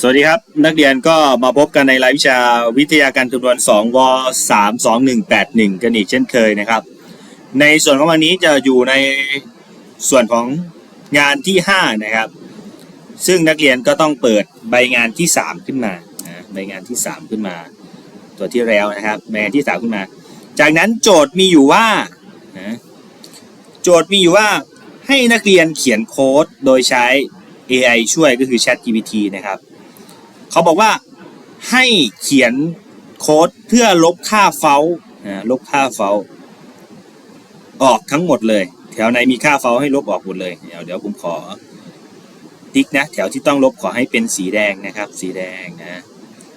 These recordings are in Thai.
สวัสดีครับ นักเรียนก็มาพบกันในรายวิชาวิทยาการคำนวณ2ว3 2 1 8 1 กันอีกเช่นเคยนะครับ ในส่วนของวันนี้จะอยู่ในส่วนของงานที่ 5 นะครับ ซึ่งนักเรียนก็ต้องเปิดใบงานที่ 3 ขึ้นมานะใบงานที่ 3 ขึ้นมา ตัวที่แล้วนะครับใบงานที่ 3 ขึ้นมา จากนั้นโจทย์มีอยู่ว่านะโจทย์มีอยู่ว่าให้นักเรียนเขียนโค้ดโดยใช้ AI ช่วยก็คือ Chat GPT นะครับ เขาบอกว่าให้เขียนโค้ดเพื่อลบค่าเฟลลบค่าเฟลออกทั้งหมดเลย แถวไหนมีค่าเฟลให้ลบออกหมดเลยเดี๋ยวเดี๋ยวผมขอติ๊กนะแถวที่ต้องลบขอให้เป็นสีแดงนะครับ สีแดงนะ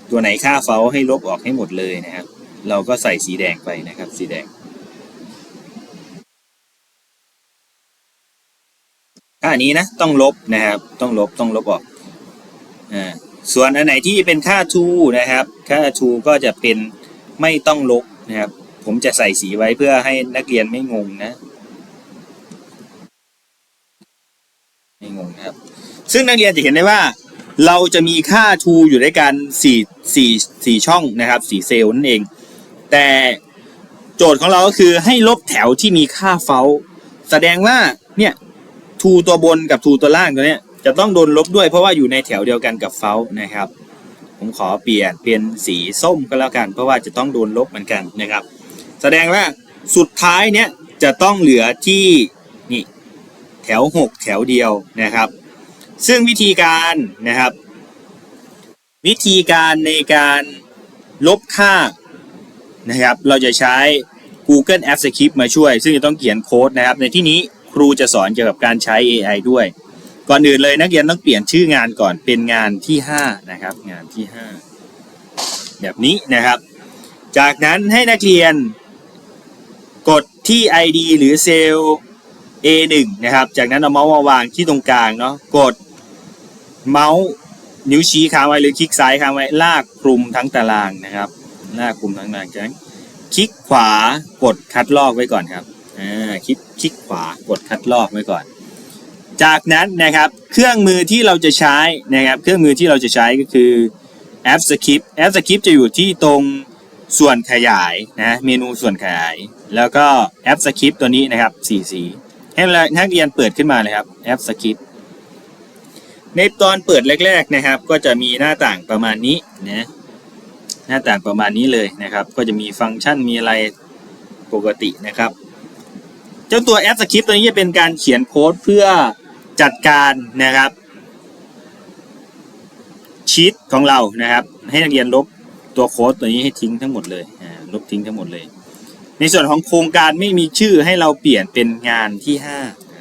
ตัวไหนค่าเฟลให้ลบออกให้หมดเลยนะครับ เราก็ใส่สีแดงไปนะครับ สีแดงค่านี้นะต้องลบนะครับ ต้องลบต้องลบออกอ่า ส่วนอันไหนที่เป็นค่า to นะครับ ค่า to ก็จะเป็นไม่ต้องลบนะครับ ผมจะใส่สีไว้เพื่อให้นักเรียนไม่งงนะไม่งงนะครับ ซึ่งนักเรียนจะเห็นได้ว่า เราจะมีค่า to อยู่ด้วยกัน4 4 4ช่องนะครับ4เซลล์นั่นเอง แต่โจทย์ของเราก็คือให้ลบแถวที่มีค่าเฟลแสดงว่าเนี่ยทูตัวบนกับทูตัวล่างตัวเนี้ย จะต้องโดนลบด้วยเพราะว่าอยู่ในแถวเดียวกันกับเฟลนะครับ ผมขอเปลี่ยนเป็นสีส้มก็แล้วกัน เพราะว่าจะต้องโดนลบเหมือนกันนะครับ แสดงว่าสุดท้ายเนี้ยจะต้องเหลือที่นี่แถว 6 แถวเดียวนะครับ ซึ่งวิธีการนะครับ วิธีการในการลบค่านะครับ เราจะใช้ Google Apps Script มาช่วย ซึ่งจะต้องเขียนโค้ดนะครับ ในที่นี้ครูจะสอนเกี่ยวกับการใช้ AI ด้วย ก่อนอื่นเลยนักเรียนต้องเปลี่ยนชื่องานก่อนเป็นงานที่5นะครับ งานที่5แบบนี้นะครับ จากนั้นให้นักเรียนกดที่ ID หรือเซลล์ A1 นะครับ จากนั้นเอาเมาส์มาวางที่ตรงกลางเนาะกดเมาส์นิ้วชี้ค้างไว้หรือคลิกซ้ายค้างไว้ลากคลุมทั้งตารางนะครับลากคลุมทั้งตารางจากนั้นคลิกขวากดคัดลอกไว้ก่อนครับอ่าคลิกคลิกขวากดคัดลอกไว้ก่อน จากนั้นนะครับเครื่องมือที่เราจะใช้นะครับเครื่องมือที่เราจะใช้ก็คือแอปสคริปแอปสคริปจะอยู่ที่ตรงส่วนขยายนะเมนูส่วนขยาย แล้วก็แอปสคริปตัวนี้นะครับสีสีให้นักเรียนเปิดขึ้นมาเลยครับแอปสคริปในตอนเปิดแรก ๆนะครับ ก็จะมีหน้าต่างประมาณนี้นะหน้าต่างประมาณนี้เลยนะครับ ก็จะมีฟังก์ชันมีอะไรปกตินะครับ เจ้าตัวแอปสคริปต์ตัวนี้จะเป็นการเขียนโค้ดเพื่อ จัดการนะครับชีตของเรานะครับ ให้นักเรียนลบตัวโค้ดตัวนี้ให้ทิ้งทั้งหมดเลยลบทิ้งทั้งหมดเลย ในส่วนของโครงการไม่มีชื่อให้เราเปลี่ยนเป็นงานที่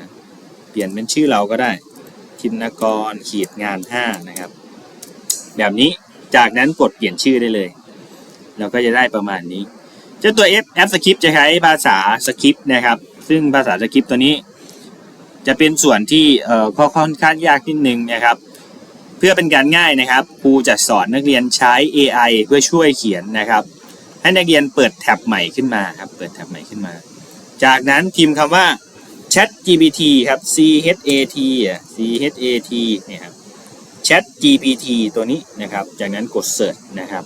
5เปลี่ยนเป็นชื่อเราก็ได้ทินกรขีดงาน5นะครับ แบบนี้จากนั้นกดเปลี่ยนชื่อได้เลย เราก็จะได้ประมาณนี้เจ้าตัว F App Script จะใช้ภาษาสคริปต์นะครับ ซึ่งภาษาสคริปต์ตัวนี้ จะเป็นส่วนที่เอ่อค่อนข้างยากนิดนึงนะครับ เพื่อเป็นการง่ายนะครับครูจะสอนนักเรียนใช้ AI เพื่อช่วยเขียนนะครับ ให้นักเรียนเปิดแท็บใหม่ขึ้นมาครับเปิดแท็บใหม่ขึ้นมา จากนั้นพิมพ์คำว่า Chat GPT ครับ C H A T C H A T เนี่ยครับ Chat GPT ตัวนี้นะครับ จากนั้นกด Search นะครับ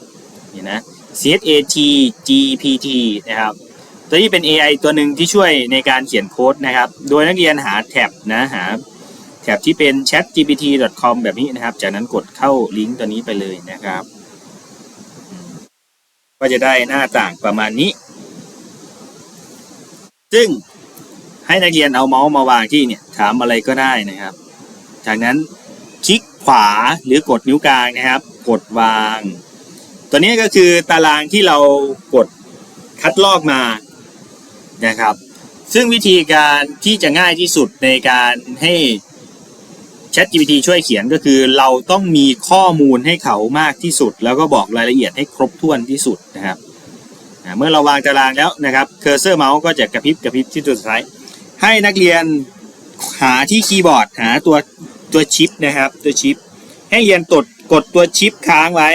นี่นะ C H A T GPT นะครับ ตัวนี้เป็น AI ตัวหนึ่งที่ช่วยในการเขียนโค้ดนะครับ โดยนักเรียนหาแท็บนะหาแท็บที่เป็น chatgpt.com แบบนี้นะครับ จากนั้นกดเข้าลิงก์ตัวนี้ไปเลยนะครับ ก็จะได้หน้าต่างประมาณนี้ ซึ่งให้นักเรียนเอาเมาส์มาวางที่เนี่ยถามอะไรก็ได้นะครับ จากนั้นคลิกขวาหรือกดนิ้วกลางนะครับ กดวาง ตัวนี้ก็คือตารางที่เรากดคัดลอกมา นะครับ ซึ่งวิธีการที่จะง่ายที่สุดในการให้ ChatGPT ช่วยเขียนก็คือเราต้องมีข้อมูลให้เขามากที่สุด แล้วก็บอกรายละเอียดให้ครบถ้วนที่สุดนะครับเมื่อเราวางตารางแล้วนะครับเคอร์เซอร์เมาส์ก็จะกระพริบกระพริบที่ตัวสุดท้ายให้นักเรียนหาที่คีย์บอร์ดหาตัวตัวชิปนะครับตัวชิป ให้เรียนตดกดตัวชิปค้างไว้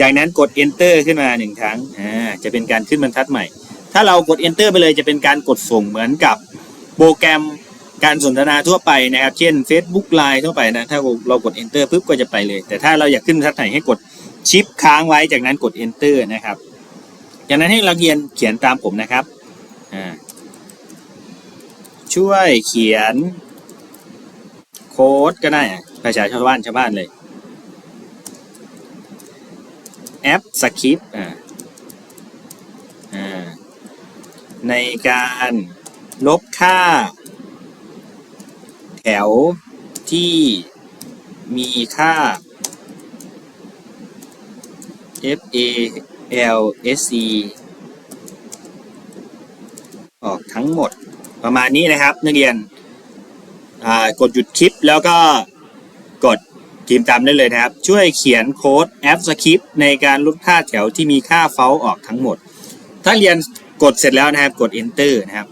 จากนั้นกด enter ขึ้นมาหนึ่งครั้งอ่าจะเป็นการขึ้นบรรทัดใหม่ ถ้าเรากด enter ไปเลยจะเป็นการกดส่งเหมือนกับโปรแกรมการสนทนาทั่วไปนะครับ เช่น Facebook Line ทั่วไปนะ ถ้าเรากด enter ปุ๊บก็จะไปเลย แต่ถ้าเราอยากขึ้นทัดไหนให้กดชิปค้างไว้ จากนั้นกด enter นะครับ จากนั้นให้เราเรียนเขียนตามผมนะครับ ช่วยเขียน โค้ดก็ได้ภาษาชาวบ้านชาวบ้านเลย แอปสคริปอ่าอ่า ในการลบค่า แถวที่มีค่า F A L S E ออกทั้งหมดประมาณนี้นะครับ นักเรียนกดหยุดคลิปแล้วก็กดทีมตามได้เลยนะครับ ช่วยเขียนโค้ดแอปสคริปในการลดค่าแถวที่มีค่าเฟลออกทั้งหมด ถ้าเรียน กดเสร็จแล้วนะครับกด enter นะครับ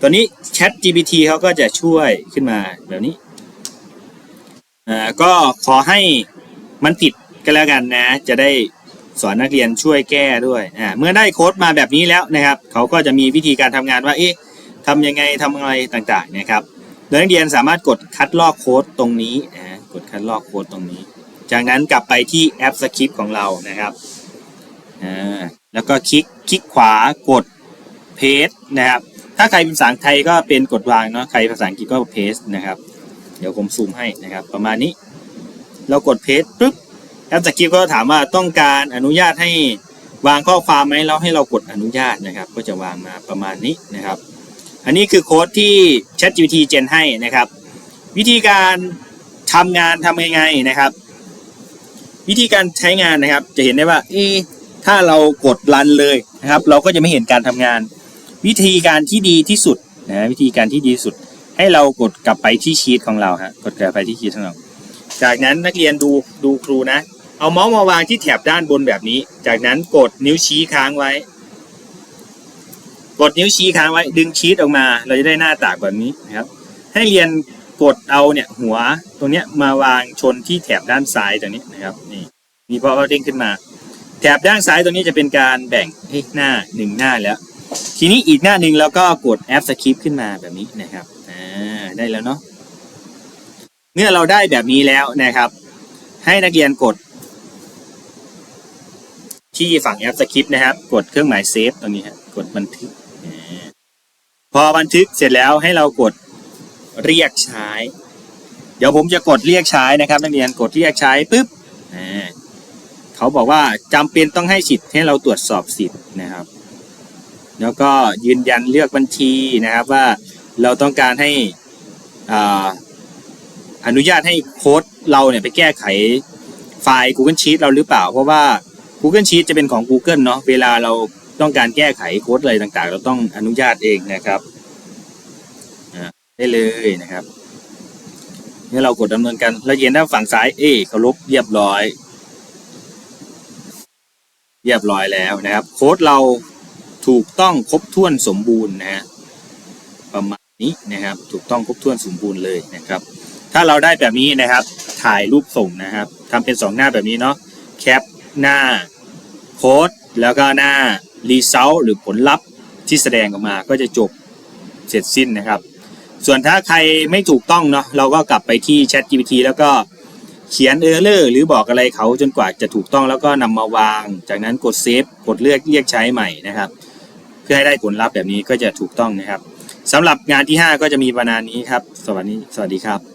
ตัวนี้ Chat GPT เขาก็จะช่วยขึ้นมาแบบนี้อ่าก็ขอให้มันผิดกันแล้วกันนะ จะได้สอนนักเรียนช่วยแก้ด้วยอ่าเมื่อได้โค้ดมาแบบนี้แล้วนะครับ เขาก็จะมีวิธีการทำงานว่าเอ๊ะทำยังไงทำอะไรต่างๆนะครับ โดยนักเรียนสามารถกดคัดลอกโค้ดตรงนี้นะกดคัดลอกโค้ดตรงนี้ จากนั้นกลับไปที่แอปสคริปต์ของเรานะครับอ่าแล้วก็คลิกคลิกขวากด เพจนะครับ ถ้าใครเป็นภาษาไทยก็เป็นกดวางเนาะ ใครภาษาอังกฤษก็เพจนะครับ เดี๋ยวผมซูมให้นะครับ ประมาณนี้ เรากดเพจปุ๊บแอปสคริปต์ก็ถามว่าต้องการอนุญาตให้วางข้อความไหมแล้วให้เรากดอนุญาตนะครับ ก็จะวางมาประมาณนี้นะครับ อันนี้คือโค้ดที่ ChatGPT เจนให้นะครับ วิธีการทำงานทำยังไงนะครับ วิธีการใช้งานนะครับ จะเห็นได้ว่าถ้าเรากดรันเลยนะครับ เราก็จะไม่เห็นการทำงาน วิธีการที่ดีที่สุดนะวิธีการที่ดีที่สุด ให้เรากดกลับไปที่ชีตของเราฮะกดกลับไปที่ชีตของเรา จากนั้นนักเรียนดูดูครูนะ เอาเมาส์มาวางที่แถบด้านบนแบบนี้ จากนั้นกดนิ้วชี้ค้างไว้ กดนิ้วชี้ค้างไว้ ดึงชีตออกมา เราจะได้หน้าตากแบบนี้นะครับ ให้เรียนกดเอาเนี่ยหัวตรงเนี้ยมาวางชนที่แถบด้านซ้ายตรงนี้นะครับนี่มีพอเขาเด้งขึ้นมา แถบด้านซ้ายตรงนี้จะเป็นการแบ่งหน้าหนึ่งหน้าแล้ว ทีนี้อีกหน้าหนึ่งแล้วก็กดแอปสคริปต์ขึ้นมาแบบนี้นะครับอ่าได้แล้วเนาะเมื่อเราได้แบบนี้แล้วนะครับ ให้นักเรียนกด ที่ฝั่งแอปสคริปต์นะครับ กดเครื่องหมายเซฟตรงนี้ฮะกดบันทึกพอบันทึกเสร็จแล้วให้เรากดเรียกใช้ เดี๋ยวผมจะกดเรียกใช้นะครับ นักเรียนกดเรียกใช้ปุ๊บเขาบอกว่าจำเป็นต้องให้สิทธิ์ให้เราตรวจสอบสิทธิ์นะครับ แล้วก็ยืนยันเลือกบัญชีนะครับว่าเราต้องการให้ออนุญาตให้โค้ดเราเนี่ยไปแก้ไขไฟล์ Google Sheet เราหรือเปล่า เพราะว่า Google Sheet จะเป็นของ Google เนาะเวลาเราต้องการแก้ไขโค้ดอะไรต่างๆ เราต้องอนุญาตเองนะครับได้เลยนะครับนี่เรากดดำเนินการเราเห็นด้านฝั่งซ้ายเอ้เคารพเรียบร้อย เรียบร้อยแล้วนะครับ โค้ดเรา ถูกต้องครบถ้วนสมบูรณ์นะฮะประมาณนี้นะครับ ถูกต้องครบถ้วนสมบูรณ์เลยนะครับ ถ้าเราได้แบบนี้นะครับ ถ่ายรูปส่งนะครับทำเป็นสองหน้าแบบนี้เนาะแคปหน้าโค้ดแล้วก็หน้ารีเซลหรือผลลัพธ์ที่แสดงออกมาก็จะจบเสร็จสิ้นนะครับ ส่วนถ้าใครไม่ถูกต้องเนาะเราก็กลับไปที่ Chat GPT แล้วก็เขียนเออร์เลอร์หรือบอกอะไรเขาจนกว่าจะถูกต้องแล้วก็นำมาวาง จากนั้นกดเซฟกดเลือกเรียกใช้ใหม่นะครับ พื่อให้ได้ผลลัพธ์แบบนี้ก็จะถูกต้องนะครับสำหรับงานที่ 5 ก็จะมีประมาณนี้ครับ สวัสดีสวัสดีครับ